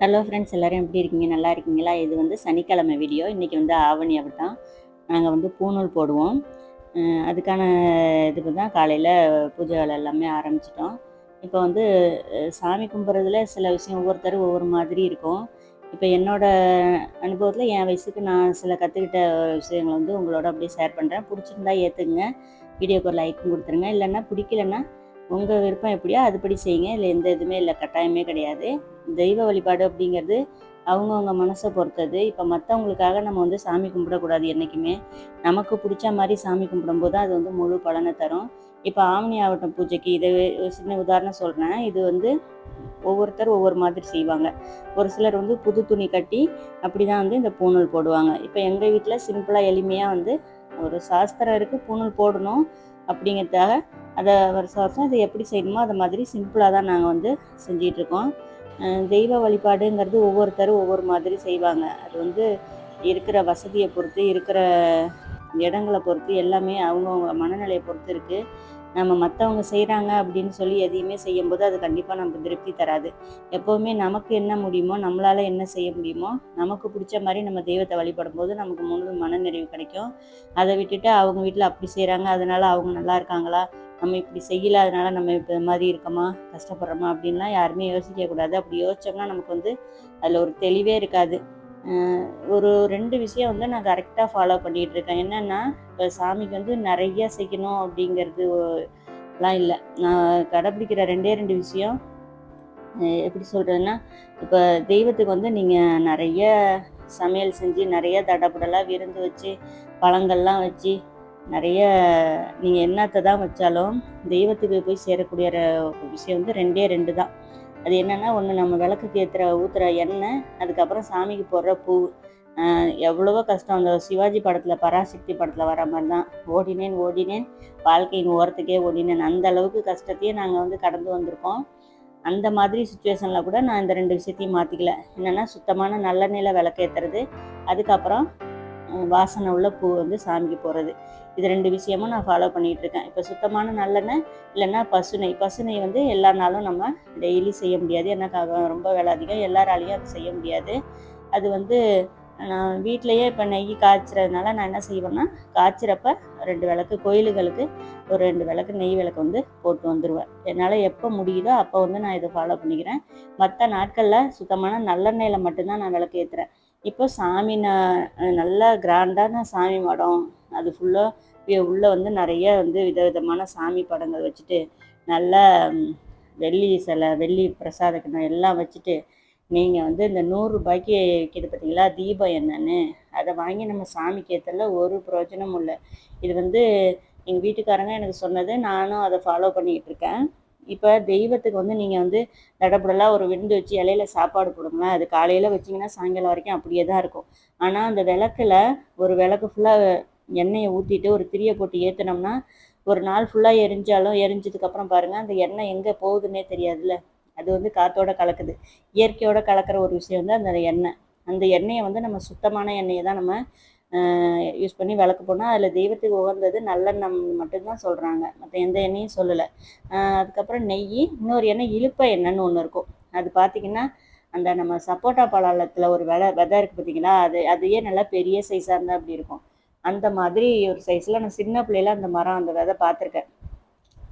Hello friends எல்லோரும் எப்படி இருக்கீங்க? நல்லா இருக்கீங்களா? இது வந்து சனிக்கிழமை வீடியோ இன்றைக்கி வந்து ஆவணி அப்படி தான். நாங்கள் வந்து பூநூல் போடுவோம். அதுக்கான இதுக்கு தான் காலையில் பூஜை வேலை எல்லாமே ஆரம்பிச்சிட்டோம். இப்போ வந்து சாமி கும்பிட்றதுல சில விஷயம் ஒவ்வொருத்தரும் ஒவ்வொரு மாதிரி இருக்கும். இப்போ என்னோடய அனுபவத்தில் என் வயசுக்கு நான் சில கற்றுக்கிட்ட விஷயங்களை வந்து உங்களோட அப்படியே ஷேர் பண்ணுறேன் பிடிச்சிருந்தா ஏற்றுக்குங்க வீடியோக்கு ஒரு லைக்கும் கொடுத்துருங்க. இல்லைன்னா பிடிக்கலன்னா உங்கள் விருப்பம் எப்படியோ அதுபடி செய்யுங்க. இல்லை எந்த இதுவுமே இல்லை. கட்டாயமே கிடையாது. தெய்வ வழிபாடு அப்படிங்கிறது அவங்கவுங்க மனசை பொறுத்தது. இப்போ மற்றவங்களுக்காக நம்ம வந்து சாமி கும்பிடக்கூடாது என்றைக்குமே நமக்கு பிடிச்ச மாதிரி சாமி கும்பிடும்போது அது வந்து முழு பலனை தரும். இப்போ ஆவணி ஆவட்டம் பூஜைக்கு இதை சின்ன உதாரணம் சொல்கிறேன் இது வந்து ஒவ்வொருத்தர் ஒவ்வொரு மாதிரி செய்வாங்க. ஒரு சிலர் வந்து புது துணி கட்டி அப்படி தான் வந்து இந்த பூணூல் போடுவாங்க. இப்போ எங்கள் வீட்டில் சிம்பிளாக எளிமையாக வந்து ஒரு சாஸ்திரம் இருக்குது பூணூல் போடணும். அப்படிங்கிறதுக்காக அதை வருஷம் வருஷம் இதை எப்படி செய்யணுமோ அதை மாதிரி சிம்பிளாக தான் நாங்கள் வந்து செஞ்சிகிட்ருக்கோம் தெய்வ வழிபாடுங்கிறது ஒவ்வொருத்தரும் ஒவ்வொரு மாதிரி செய்வாங்க. அது வந்து இருக்கிற வசதியை பொறுத்து இருக்கிற இடங்களை பொறுத்து எல்லாமே அவங்கவுங்க மனநிலையை பொறுத்து இருக்குது நம்ம மற்றவங்க செய்கிறாங்க அப்படின்னு சொல்லி எதையுமே செய்யும்போது அது கண்டிப்பாக நமக்கு திருப்தி தராது. எப்போவுமே நமக்கு என்ன முடியுமோ நம்மளால் என்ன செய்ய முடியுமோ நமக்கு பிடிச்ச மாதிரி நம்ம தெய்வத்தை வழிபடும் போது நமக்கு முழு மனநிறைவு கிடைக்கும். அதை விட்டுட்டு அவங்க வீட்டில் அப்படி செய்கிறாங்க அதனால் அவங்க நல்லா இருக்காங்களா? நம்ம இப்படி செய்யல அதனால நம்ம இப்போ மாதிரி இருக்கோமா? கஷ்டப்படுறோமா? அப்படின்லாம் யாருமே யோசிக்கக்கூடாது அப்படி யோசிச்சோம்னா நமக்கு வந்து அதில் ஒரு தெளிவே இருக்காது. ஒரு ரெண்டு விஷயம் வந்து நான் கரெக்டாக ஃபாலோ பண்ணிகிட்டு இருக்கேன் என்னென்னா இப்போ சாமிக்கு வந்து நிறைய செய்யணும் அப்படிங்கிறது எல்லாம் இல்லை. நான் கடைப்பிடிக்கிற ரெண்டே ரெண்டு விஷயம் எப்படி சொல்கிறதுன்னா இப்போ தெய்வத்துக்கு வந்து நீங்கள் நிறைய சமையல் செஞ்சு நிறைய தடபுடலாக விருந்து வச்சு பழங்கள்லாம் வச்சு நிறைய நீங்கள் என்னத்தை தான் வச்சாலும் தெய்வத்துக்கு போய் சேரக்கூடிய விஷயம் வந்து ரெண்டே ரெண்டு தான். அது என்னென்னா ஒன்று நம்ம விளக்குக்கு ஏற்றுற ஊற்றுற எண்ணெய் அதுக்கப்புறம் சாமிக்கு போடுற பூ. எவ்வளவோ கஷ்டம். அந்த சிவாஜி படத்தில் பராசக்தி படத்தில் வர மாதிரி தான் ஓடினேன். ஓடினேன் வாழ்க்கையின் ஓரத்துக்கே ஓடினேன். அந்த அளவுக்கு கஷ்டத்தையே நாங்கள் வந்து கடந்து வந்திருக்கோம். அந்த மாதிரி சுச்சுவேஷனில் கூட நான் இந்த ரெண்டு விஷயத்தையும் மாற்றிக்கல என்னென்னா சுத்தமான நல்லெண்ணெயில் விளக்கேற்றுறது அதுக்கப்புறம் வாசனை உள்ள பூ வந்து சாமிக்கு போகிறது இது ரெண்டு விஷயமும் நான் ஃபாலோ பண்ணிகிட்ருக்கேன் இப்போ சுத்தமான நல்லெண்ணெய் இல்லைன்னா பசுனை பசுனை வந்து எல்லா நாளும் நம்ம டெய்லி செய்ய முடியாது. ஏன்னா ரொம்ப வேலை அதிகம். எல்லாராலையும் அது செய்ய முடியாது. அது வந்து நான் வீட்டிலையே இப்போ நெய் காய்ச்சறதுனால நான் என்ன செய்வேன்னா காய்ச்சிறப்ப ரெண்டு விளக்கு கோயிலுகளுக்கு ஒரு ரெண்டு விளக்கு நெய் விளக்கு வந்து போட்டு வந்துடுவேன் என்னால் எப்போ முடியுதோ அப்போ வந்து நான் இதை ஃபாலோ பண்ணிக்கிறேன். மற்ற நாட்களில் சுத்தமான நல்லெண்ணெயில் மட்டும்தான் நான் விளக்கு ஏற்றுறேன் இப்போ சாமி நான் நல்லா கிராண்டான சாமி மடம். அது ஃபுல்லாக உள்ளே வந்து நிறைய வந்து விதவிதமான சாமி படங்கள் வச்சுட்டு நல்லா வெள்ளி சிலை வெள்ளி பிரசாத கிண்ணம் எல்லாம் வச்சுட்டு நீங்கள் வந்து இந்த நூறுரூபாய்க்கு விற்கிது பார்த்தீங்களா தீபம் என்னன்னு அதை வாங்கி நம்ம சாமிக்கு ஏற்றல ஒரு பிரயோஜனமும் இல்லை. இது வந்து எங்கள் வீட்டுக்காரங்க எனக்கு சொன்னது நானும் அதை ஃபாலோ பண்ணிக்கிட்டு இருக்கேன். இப்போ தெய்வத்துக்கு வந்து நீங்கள் வந்து தடபுடலாக ஒரு விருந்து வச்சு இலையில சாப்பாடு போடுங்களேன். அது காலையில் வச்சிங்கன்னா சாயங்காலம் வரைக்கும் அப்படியே தான் இருக்கும். ஆனால் அந்த விளக்குல ஒரு விளக்கு ஃபுல்லாக எண்ணெயை ஊற்றிட்டு ஒரு திரியை போட்டு ஏற்றுனோம்னா ஒரு நாள் ஃபுல்லாக எரிஞ்சாலும் எரிஞ்சதுக்கப்புறம் பாருங்கள் அந்த எண்ணெய் எங்கே போகுதுன்னே தெரியாதுல்ல. அது வந்து காற்றோட கலக்குது. இயற்கையோட கலக்கிற ஒரு விஷயம் வந்து அந்த எண்ணெய். அந்த எண்ணெயை வந்து நம்ம சுத்தமான எண்ணெயை தான் நம்ம யூஸ் பண்ணி விளக்கு போனால் அதில் தெய்வத்துக்கு உகந்தது நல்லெண்ணம் மட்டும்தான் சொல்கிறாங்க மற்ற எந்த எண்ணெயும் சொல்லலை. அதுக்கப்புறம் நெய் இன்னொரு எண்ணெய் இழுப்ப எண்ணெய்னு ஒன்று இருக்கும். அது பார்த்திங்கன்னா அந்த நம்ம சப்போட்டா பழத்தில் ஒரு விலை விதை இருக்குது பார்த்திங்களா அது அதையே நல்லா பெரிய சைஸாக இருந்தால் அப்படி இருக்கும். அந்த மாதிரி ஒரு சைஸில் நான் சின்ன பிள்ளையில அந்த மரம் அந்த விதை பார்த்துருக்கேன்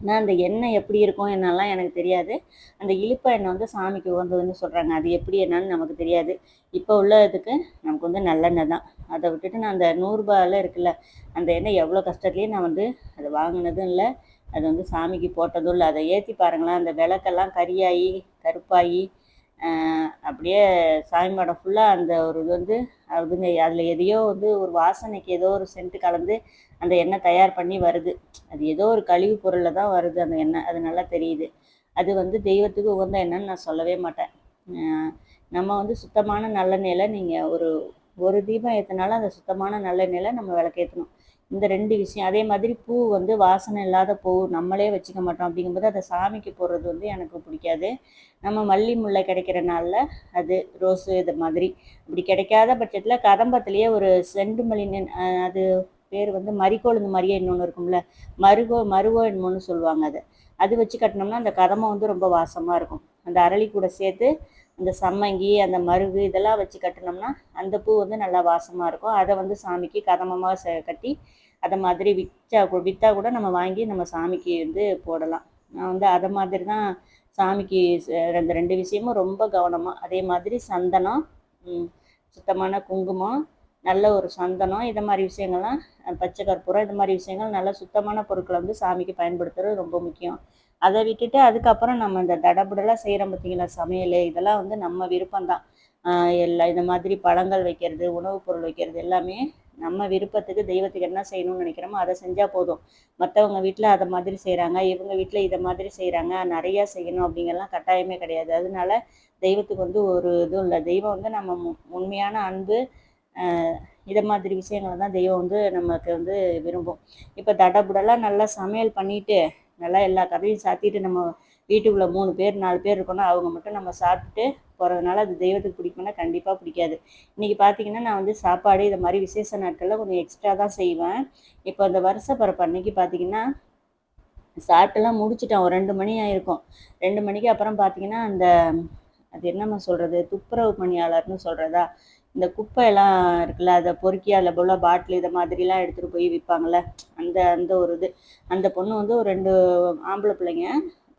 ஆனால் அந்த எண்ணெய் எப்படி இருக்கும் என்னெல்லாம் எனக்கு தெரியாது. அந்த இழுப்ப எண்ணெய் வந்து சாமிக்கு உகந்ததுன்னு சொல்கிறாங்க அது எப்படி என்னன்னு நமக்கு தெரியாது. இப்போ உள்ள இதுக்கு நமக்கு வந்து நல்லெண்ணெய் தான். அதை விட்டுட்டு நான் அந்த நூறுரூபாயில் இருக்குல்ல அந்த எண்ணெய் எவ்வளோ கஷ்டத்துலேயும் நான் வந்து அதை வாங்கினதும் இல்லை. அது வந்து சாமிக்கு போட்டதும் இல்லை. அதை ஏற்றி பாருங்களேன். அந்த விளக்கெல்லாம் கரியாகி கருப்பாகி அப்படியே சாமி மாடம் ஃபுல்லாக அந்த ஒரு இது வந்து அதுங்க அதில் எதையோ வந்து ஒரு வாசனைக்கு ஏதோ ஒரு சென்ட்டு கலந்து அந்த எண்ணெய் தயார் பண்ணி வருது. அது ஏதோ ஒரு கழிவு பொருளில் தான் வருது அந்த எண்ணெய். அது நல்லா தெரியுது. அது வந்து தெய்வத்துக்கு உகந்த எண்ணெய்ன்னு நான் சொல்லவே மாட்டேன். நம்ம வந்து சுத்தமான நல்லெண்ணெயில் நீங்கள் ஒரு ஒரு தீபம் ஏற்றினாலும் அந்த சுத்தமான நல்லெண்ணெயில் நம்ம விளக்கேற்றணும் இந்த ரெண்டு விஷயம் அதே மாதிரி பூ வந்து வாசனை இல்லாத பூ நம்மளே வச்சுக்க மாட்டோம் அப்படிங்கும்போது அதை சாமிக்கு போடுறது வந்து எனக்கு பிடிக்காது. நம்ம மல்லி முல்லை கிடைக்கிற நாளில் அது ரோஸு இது மாதிரி. அப்படி கிடைக்காத பட்சத்தில் கதம்பத்துலேயே ஒரு செண்டு மல்லி அது பேர் வந்து மரிக்கோழுந்து மாதிரியே இன்னொன்று இருக்கும்ல மருகோ மருவோ என்னமோன்னு சொல்லுவாங்க அது. அது வச்சு கட்டினோம்னா அந்த கதம்பம் வந்து ரொம்ப வாசமாக இருக்கும். அந்த அரளி கூட சேர்த்து அந்த சம்மங்கி அந்த மருகு இதெல்லாம் வச்சு கட்டினோம்னா அந்த பூ வந்து நல்லா வாசமாக இருக்கும். அதை வந்து சாமிக்கு கதமமாக ச கட்டி அதை மாதிரி விற்றா விற்றா கூட நம்ம வாங்கி நம்ம சாமிக்கு வந்து போடலாம். நான் வந்து அதை மாதிரி தான் சாமிக்கு ரெண்டு ரெண்டு விஷயமும் ரொம்ப கவனமாக அதே மாதிரி சந்தனம் சுத்தமான குங்குமம் நல்ல ஒரு சந்தனம் இதை மாதிரி விஷயங்கள்லாம் பச்சை கற்பூரம் இது மாதிரி விஷயங்கள் நல்ல சுத்தமான பொருட்களை வந்து சாமிக்கு பயன்படுத்துறது ரொம்ப முக்கியம். அதை விட்டுட்டு அதுக்கப்புறம் நம்ம இந்த தடபுடலாக செய்கிறோம் பார்த்தீங்களா சமையல் இதெல்லாம் வந்து நம்ம விருப்பம்தான். எல்லாம் இந்த மாதிரி பழங்கள் வைக்கிறது உணவுப் பொருள் வைக்கிறது எல்லாமே நம்ம விருப்பத்துக்கு தெய்வத்துக்கு என்ன செய்யணும்னு நினைக்கிறோமோ அதை செஞ்சால் போதும். மற்றவங்க வீட்டில் அதை மாதிரி செய்கிறாங்க இவங்க வீட்டில் இதை மாதிரி செய்கிறாங்க நிறையா செய்யணும் அப்படிங்கெல்லாம் கட்டாயமே கிடையாது. அதனால தெய்வத்துக்கு வந்து ஒரு இதுவும் இல்லை. தெய்வம் வந்து நம்ம உண்மையான அன்பு இதை மாதிரி விஷயங்களை தான் தெய்வம் வந்து நமக்கு வந்து விரும்பும். இப்போ தடபுடலாக நல்லா சமையல் பண்ணிவிட்டு நல்லா எல்லா கதையும் சாத்திட்டு நம்ம வீட்டுக்குள்ளே மூணு பேர் நாலு பேர் இருக்கணும் அவங்க மட்டும் நம்ம சாப்பிட்டுட்டு போகிறதுனால அது தெய்வத்துக்கு பிடிக்கும்னா கண்டிப்பாக பிடிக்காது. இன்றைக்கி பார்த்தீங்கன்னா நான் வந்து சாப்பாடு இது மாதிரி விசேஷ நாட்களில் கொஞ்சம் எக்ஸ்ட்ரா தான் செய்வேன். இப்போ அந்த வருஷ பிறப்பு அன்னைக்கு பார்த்தீங்கன்னா சாப்பிட்டுலாம் முடிச்சிட்டேன். ஒரு ரெண்டு மணி ஆயிருக்கும். ரெண்டு மணிக்கு அப்புறம் பார்த்தீங்கன்னா அந்த அது என்னம்மா சொல்கிறது துப்புரவு பணியாளர்னு சொல்கிறதா இந்த குப்பையெல்லாம் இருக்குல்ல அதை பொறுக்கி அதில் போல் பாட்டில் இதை மாதிரிலாம் எடுத்துகிட்டு போய் விற்பாங்கள்ல அந்த அந்த ஒரு இது. அந்த பொண்ணு வந்து ஒரு ரெண்டு ஆம்பளை பிள்ளைங்க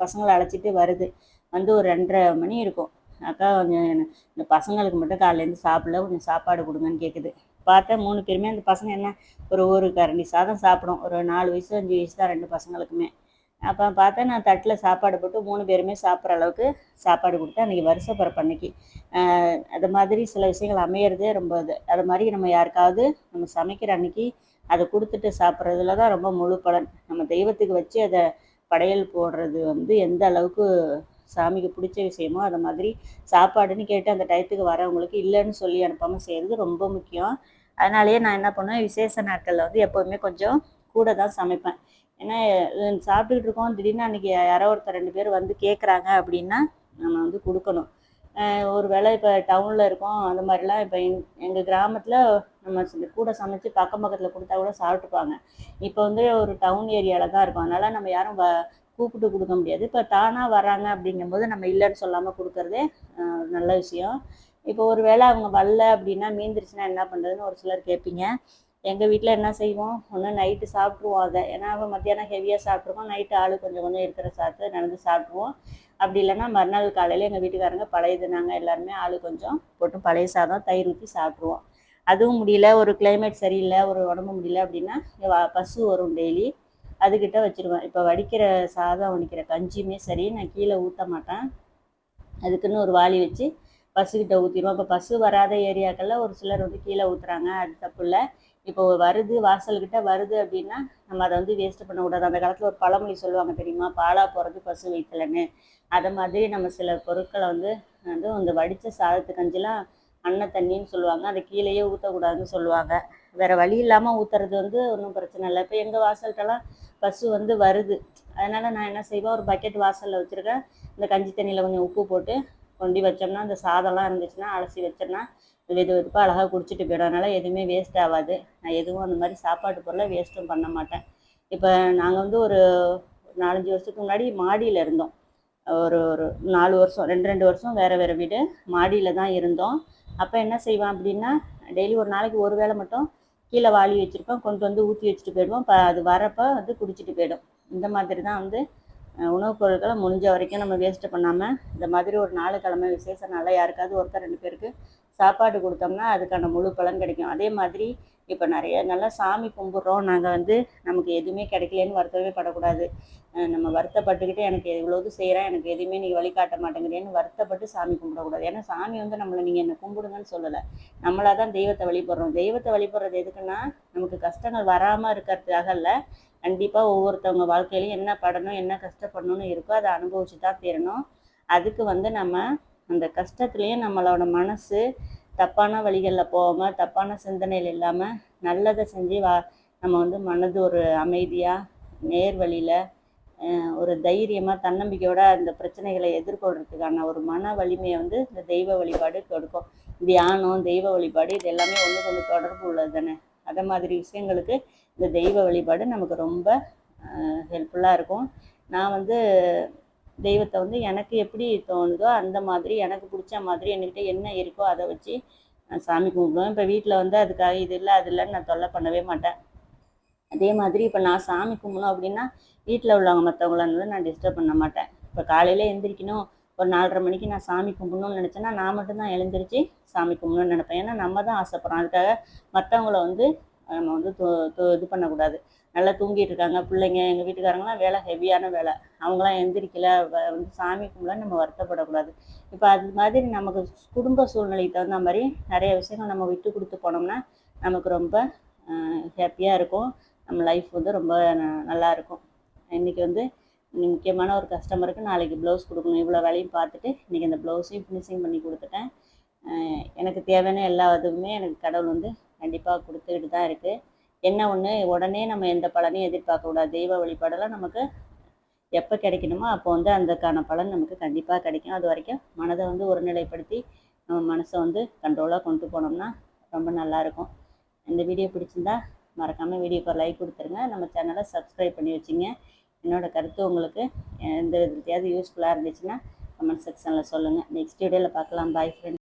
பசங்களை அழைச்சிட்டு வருது. வந்து ஒரு ரெண்டரை மணி இருக்கும். அக்கா கொஞ்சம் இந்த பசங்களுக்கு மட்டும் காலையிலேருந்து சாப்பிடல கொஞ்சம் சாப்பாடு கொடுங்கன்னு கேட்குது பார்த்தா மூணு பேருமே அந்த பசங்க என்ன ஒரு ஒரு கரண்டி சாதம் சாப்பிடும். ஒரு நாலு வயசு அஞ்சு வயசு தான் ரெண்டு பசங்களுக்குமே. அப்போ பார்த்தா நான் தட்டில் சாப்பாடு போட்டு மூணு பேருமே சாப்பிட்ற அளவுக்கு சாப்பாடு கொடுத்தேன். அன்றைக்கி வருஷ பிறப்பு அன்னைக்கு. அது மாதிரி சில விஷயங்கள் அமையிறதே ரொம்ப இது. அது மாதிரி நம்ம யாருக்காவது நம்ம சமைக்கிற அன்னைக்கு அதை கொடுத்துட்டு சாப்பிட்றதுல தான் ரொம்ப முழு பலன். நம்ம தெய்வத்துக்கு வச்சு அதை படையல் போடுறது வந்து எந்த அளவுக்கு சாமிக்கு பிடிச்ச விஷயமோ அதை மாதிரி சாப்பாடுன்னு கேட்டு அந்த டயத்துக்கு வரவங்களுக்கு இல்லைன்னு சொல்லி அனுப்பாமல் செய்கிறது ரொம்ப முக்கியம். அதனாலேயே நான் என்ன பண்ணுவேன் விசேஷ நாட்களில் வந்து எப்போவுமே கொஞ்சம் கூட தான் சமைப்பேன். ஏன்னா சாப்பிட்டுக்கிட்டு இருக்கோம். திடீர்னு அன்றைக்கி யாரோ ஒருத்தர் ரெண்டு பேர் வந்து கேட்குறாங்க அப்படின்னா நம்ம வந்து கொடுக்கணும். ஒரு வேளை இப்போ டவுனில் இருக்கோம். அந்த மாதிரிலாம் இப்போ எங் எங்கள் கிராமத்தில் நம்ம கூட சமைச்சு பக்கம் பக்கத்தில் கொடுத்தா கூட சாப்பிட்டுப்பாங்க. இப்போ வந்து ஒரு டவுன் ஏரியாவில் தான் இருக்கும். அதனால் நம்ம யாரும் வ கூப்பிட்டு கொடுக்க முடியாது. இப்போ தானாக வராங்க அப்படிங்கும்போது நம்ம இல்லைன்னு சொல்லாமல் கொடுக்குறதே நல்ல விஷயம். இப்போ ஒரு வேளை அவங்க வரல அப்படின்னா மீந்துருச்சுன்னா என்ன பண்ணுறதுன்னு ஒரு சிலர் கேட்பீங்க. எங்கள் வீட்டில் என்ன செய்வோம்? ஒன்று நைட்டு சாப்பிட்ருவோம் அதை. ஏன்னா மத்தியானம் ஹெவியாக சாப்பிட்ருவோம் நைட்டு ஆள் கொஞ்சம் கொஞ்சம் இருக்கிற சாப்பிட்டு நடந்து சாப்பிட்ருவோம் அப்படி இல்லைன்னா மறுநாள் காலையில் எங்கள் வீட்டுக்காரங்க பழையது நாங்கள் எல்லாருமே ஆள் கொஞ்சம் போட்டு பழைய சாதம் தயிர் ஊற்றி சாப்பிட்ருவோம் அதுவும் முடியல. ஒரு கிளைமேட் சரியில்லை. ஒரு உடம்பு முடியல அப்படின்னா பசு வரும் டெய்லி அதுக்கிட்ட வச்சுருவேன். இப்போ வடிக்கிற சாதம் வடிக்கிற கஞ்சியுமே சரி நான் கீழே ஊற்ற மாட்டேன். அதுக்குன்னு ஒரு வாளி வச்சு பசுக்கிட்ட ஊற்றிடுவோம் இப்போ பசு வராத ஏரியாக்களில் ஒரு சிலர் வந்து கீழே ஊற்றுறாங்க அது தப்பு இல்லை. இப்போ வருது வாசல்கிட்ட வருது அப்படின்னா நம்ம அதை வந்து வேஸ்ட் பண்ணக்கூடாது அந்த காலத்தில் ஒரு பழமொழி சொல்லுவாங்க தெரியுமா? பாலா போகிறது பசு வைக்கலன்னு அதை மாதிரி நம்ம சில பொருட்களை வந்து வந்து அந்த வடித்த சாதத்து கஞ்சிலாம் அன்ன தண்ணின்னு சொல்லுவாங்க. அதை கீழேயே ஊற்றக்கூடாதுன்னு சொல்லுவாங்க. வேறு வழி இல்லாமல் ஊற்றுறது வந்து ஒன்றும் பிரச்சனை இல்லை. இப்போ எங்கள் வாசல்கிட்டலாம் பசு வந்து வருது. அதனால் நான் என்ன செய்வேன்? ஒரு பக்கெட் வாசலில் வச்சுருக்கேன். இந்த கஞ்சி தண்ணியில் கொஞ்சம் உப்பு போட்டு கொண்டு வச்சோம்னா அந்த சாதம்லாம் இருந்துச்சுன்னா அலசி வச்சோம்னா வெது வெதுப்பாக அழகாக குடிச்சிட்டு போயிடும். அதனால் எதுவுமே வேஸ்ட் ஆகாது. நான் எதுவும் அந்த மாதிரி சாப்பாட்டு பொருளை வேஸ்ட்டும் பண்ண மாட்டேன். இப்போ நாங்கள் வந்து ஒரு நாலஞ்சு வருஷத்துக்கு முன்னாடி மாடியில் இருந்தோம். ஒரு ஒரு நாலு வருஷம் ரெண்டு ரெண்டு வருஷம் வேறு வேறு வீடு மாடியில் தான் இருந்தோம். அப்போ என்ன செய்வேன் அப்படின்னா டெய்லி ஒரு நாளைக்கு ஒரு வேளை மட்டும் கீழே வாளி வச்சுருப்போம் கொண்டு வந்து ஊற்றி வச்சுட்டு போயிடுவோம். இப்போ அது வரப்போ வந்து குடிச்சிட்டு போயிடும். இந்த மாதிரி தான் வந்து உணவுப் பொருட்களை முடிஞ்ச வரைக்கும் நம்ம வேஸ்ட்டு பண்ணாமல் இந்த மாதிரி ஒரு நாலு கிழமை விசேஷ நாளில் யாருக்காவது ஒருத்தர் ரெண்டு பேருக்கு சாப்பாடு கொடுத்தோம்னா அதுக்கான முழு பலன் கிடைக்கும். அதே மாதிரி இப்போ நிறைய நல்லா சாமி கும்பிட்றோம். நாங்கள் வந்து நமக்கு எதுவுமே கிடைக்கலன்னு வருத்தமே படக்கூடாது. நம்ம வருத்தப்பட்டுக்கிட்டு எனக்கு எவ்வளோது செய்கிறேன் எனக்கு எதுவுமே நீங்கள் வழிகாட்ட மாட்டேங்கிறேன்னு வருத்தப்பட்டு சாமி கும்பிடக்கூடாது. ஏன்னா சாமி வந்து நம்மளை நீங்கள் என்ன கும்பிடுங்கன்னு சொல்லலை. நம்மளாக தான் தெய்வத்தை வழிபடுறோம். தெய்வத்தை வழிபடுறது எதுக்குன்னா நமக்கு கஷ்டங்கள் வராமல் இருக்கிறதுக்காக இல்லை. கண்டிப்பாக ஒவ்வொருத்தவங்க வாழ்க்கையிலையும் என்ன படணும் என்ன கஷ்டப்படணும்னு இருக்கோ அதை அனுபவிச்சு தான் தீரணும். அதுக்கு வந்து நம்ம அந்த கஷ்டத்துலேயும் நம்மளோட மனசு தப்பான வழிகளில் போகாமல் தப்பான சிந்தனையில் இல்லாமல் நல்லதை செஞ்சு வா நம்ம வந்து மனது ஒரு அமைதியாக நேர் வழியில் ஒரு தைரியமாக தன்னம்பிக்கையோட அந்த பிரச்சனைகளை எதிர்கொள்கிறதுக்கான ஒரு மன வலிமையை வந்து இந்த தெய்வ வழிபாடு கொடுக்கும். தியானம் தெய்வ வழிபாடு இது எல்லாமே ஒன்று கொண்டு தொடர்பு உள்ளது தானே. அதை மாதிரி விஷயங்களுக்கு இந்த தெய்வ வழிபாடு நமக்கு ரொம்ப ஹெல்ப்ஃபுல்லாக இருக்கும். நான் வந்து தெய்வத்தை வந்து எனக்கு எப்படி தோணுதோ அந்த மாதிரி எனக்கு பிடிச்ச மாதிரி என்கிட்ட என்ன இருக்கோ அதை வச்சு நான் சாமி கும்பிடுவேன். இப்போ வீட்டில் வந்து அதுக்காக இது இல்லை அது இல்லைன்னு நான் தொல்லை பண்ணவே மாட்டேன். அதே மாதிரி இப்போ நான் சாமி கும்பிடணும் அப்படின்னா வீட்டில் உள்ளவங்க மற்றவங்கள வந்து நான் டிஸ்டர்ப் பண்ண மாட்டேன். இப்போ காலையில் எந்திரிக்கணும் ஒரு நாலரை மணிக்கு நான் சாமி கும்பிடணும்னு நினச்சேன்னா நான் மட்டும்தான் எழுந்திரிச்சு சாமி கும்பிடணும்னு நினைப்பேன். ஏன்னா நம்ம தான் ஆசைப்படுறோம். அதுக்காக மற்றவங்கள வந்து நம்ம வந்து இது பண்ணக்கூடாது. நல்லா தூங்கிட்டு இருக்காங்க. பிள்ளைங்க எங்கள் வீட்டுக்காரங்களாம் வேலை ஹெவியான வேலை. அவங்களாம் எந்திரிக்கல. வந்து சாமி கும்பல நம்ம வருத்தப்படக்கூடாது. இப்போ அது மாதிரி நமக்கு குடும்ப சூழ்நிலைக்கு தகுந்த மாதிரி நிறைய விஷயங்கள் நம்ம விட்டு கொடுத்து போனோம்னா நமக்கு ரொம்ப ஹாப்பியாக இருக்கும். நம்ம லைஃப் வந்து ரொம்ப ந- நல்லா இருக்கும். இன்றைக்கி வந்து முக்கியமான ஒரு கஸ்டமருக்கு நாளைக்கு ப்ளவுஸ் கொடுக்கணும். இவ்வளோ வேலையும் பார்த்துட்டு இன்றைக்கி அந்த ப்ளவுஸையும் ஃபினிஷிங் பண்ணி கொடுத்துட்டேன். எனக்கு தேவையான எல்லா இதுவுமே எனக்கு கடவுள் வந்து கண்டிப்பாக கொடுத்துக்கிட்டு தான் இருக்குது என்ன ஒன்று உடனே நம்ம எந்த பலனையும் எதிர்பார்க்கக்கூடாது தெய்வ வழிபாடெல்லாம் நமக்கு எப்போ கிடைக்கணுமோ அப்போ வந்து அதுக்கான பலன் நமக்கு கண்டிப்பாக கிடைக்கும். அது வரைக்கும் மனதை வந்து ஒருநிலைப்படுத்தி நம்ம மனசை வந்து கண்ட்ரோலாக கொண்டு போனோம்னா ரொம்ப நல்லாயிருக்கும் இந்த வீடியோ பிடிச்சிருந்தா மறக்காமல் வீடியோக்கு லைக் கொடுத்துருங்க. நம்ம சேனலை சப்ஸ்கிரைப் பண்ணி வச்சுங்க. என்னோடய கருத்து உங்களுக்கு எந்த விதத்தையாவது யூஸ்ஃபுல்லாக இருந்துச்சுன்னா கமெண்ட் செக்ஷனில் சொல்லுங்கள் நெக்ஸ்ட் வீடியோவில் பார்க்கலாம். பாய் ஃப்ரெண்ட்